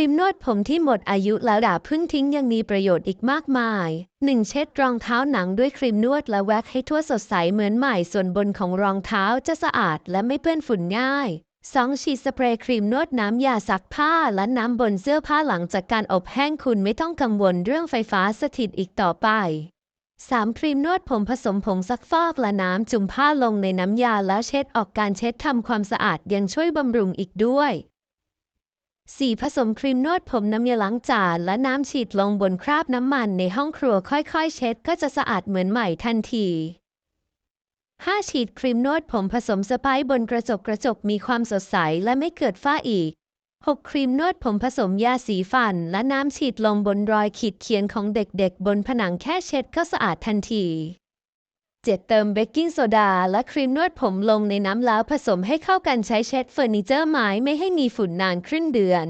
รีมนวดผมที่หมดอายุแล้วด่าพึ่งทิ้งยังมีประโยชน์อีกมากมาย 1. เช็ดรองเท้าหนังด้วยครีมนวดและแว็กให้ทั่วสดใสเหมือนใหม่ ส่วนบนของรองเท้าจะสะอาดและไม่เปื้อนฝุ่นง่าย 2. ฉีดสเปรย์ครีมนวดน้ำยาซักผ้าและน้ำบนเสื้อผ้าหลังจากการอบแห้งคุณไม่ต้องกังวลเรื่องไฟฟ้าสถิตอีกต่อไป 3. ครีมนวดผมผสมผงซักฟอกและน้ำจุ่มผ้าลงในน้ำยาแล้วเช็ดออกการเช็ดทำความสะอาดยังช่วยบำรุงอีกด้วย 4. ผสมครีมนวดผมน้ำยาล้างจานและน้ำฉีดลงบนคราบน้ำมันในห้องครัวค่อยๆ เช็ดก็จะสะอาดเหมือนใหม่ทันที 5. ฉีดครีมนวดผมผสมสไปซ์บนกระจกกระจกมีความสดใสและไม่เกิดฝ้าอีก 6. ครีมนวดผมผสมยาสีฟัน และน้ำฉีดลงบนรอยขีดเขียนของเด็กๆ บนผนังแค่เช็ดก็สะอาดทันที 7. เติมเบกกิ้งโซดา และครีมนวดผมลงในน้ำแล้วผสมให้เข้ากันใช้เช็ดเฟอร์นิเจอร์ไม้ไม่ให้มีฝุ่นนานครึ่งเดือน